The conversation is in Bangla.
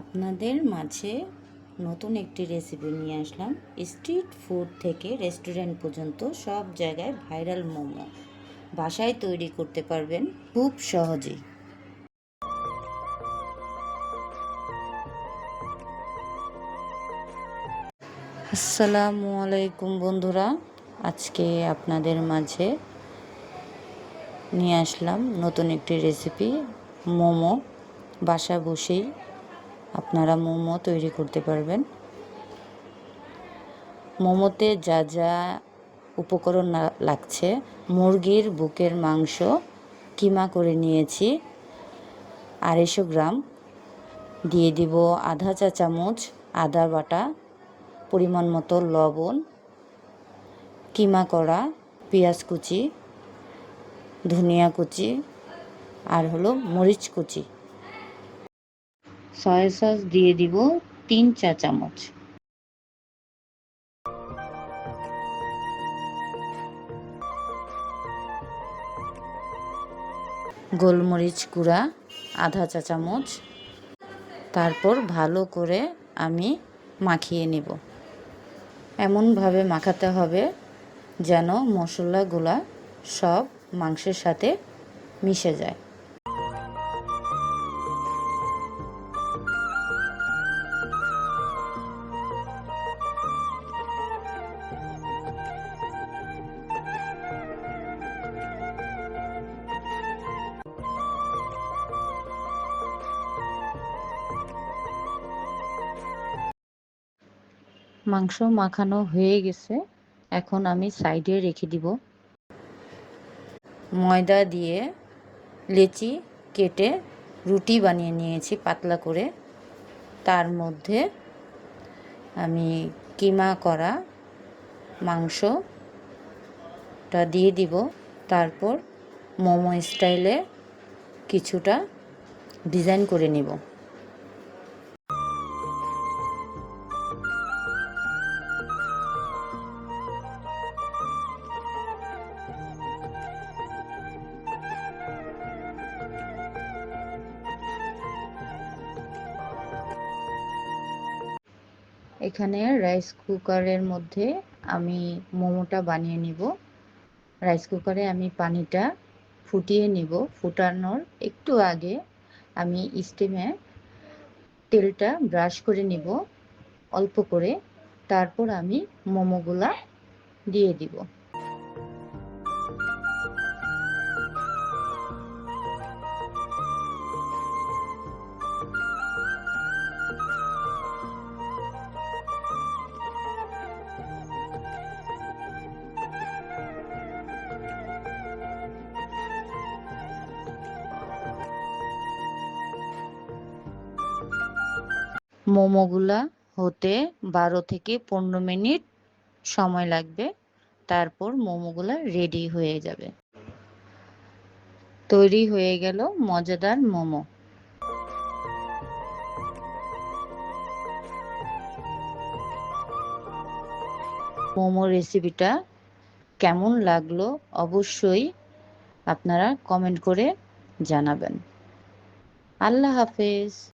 আপনাদের মাঝে নতুন একটি রেসিপি নিয়ে আসলাম। স্ট্রিট ফুড থেকে রেস্টুরেন্ট পর্যন্ত সব জায়গায় ভাইরাল মোমো। বাসায় তৈরি করতে পারবেন খুব সহজেই। আসসালামু আলাইকুম বন্ধুরা, আজকে আপনাদের মাঝে নিয়ে আসলাম নতুন একটি রেসিপি মোমো। বাসা বসেই আপনারা মোমো তৈরি করতে পারবেন। মোমোতে যা যা উপকরণ লাগছে, মুরগির বুকের মাংস, কিমা করে নিয়েছি, আড়াইশো গ্রাম। দিয়ে দিব আধা চা চামচ আদা বাটা, পরিমাণ মতো লবণ, কিমা করা পেঁয়াজ কুচি, ধনিয়া কুচি, আর হলো মরিচ কুচি। সয়া সস দিয়ে দিব তিন চা চামচ। গোলমরিচ গুঁড়া, আধা চা চামচ। তারপর ভালো করে আমি মাখিয়ে নেব। এমনভাবে মাখাতে হবে যেন মশলাগুলা সব মাংসের সাথে মিশে যায়। মাংস মাখানো হয়ে গেছে, এখন আমি সাইডে রেখে দিব। ময়দা দিয়ে লেচি কেটে রুটি বানিয়ে নিয়েছি পাতলা করে। তার মধ্যে আমি কিমা করা মাংসটা দিয়ে দিব। তারপর মোমো স্টাইলে কিছুটা ডিজাইন করে নিব। এখানে রাইস কুকারের মধ্যে আমি মোমোটা বানিয়ে নিব। রাইস কুকারে আমি পানিটা ফুটিয়ে নিব। ফুটানোর একটু আগে আমি স্টিমে তেলটা ব্রাশ করে নিব, অল্প করে। তারপর আমি মোমোগুলা দিয়ে দিব। মোমোগুলা হতে বারো থেকে পনেরো মিনিট সময় লাগবে। তারপর মোমোগুলা রেডি হয়ে যাবে। তৈরি হয়ে গেল মজাদার মোমো। মোমো রেসিপিটা কেমন লাগল অবশ্যই আপনারা কমেন্ট করে জানাবেন। আল্লাহ হাফেজ।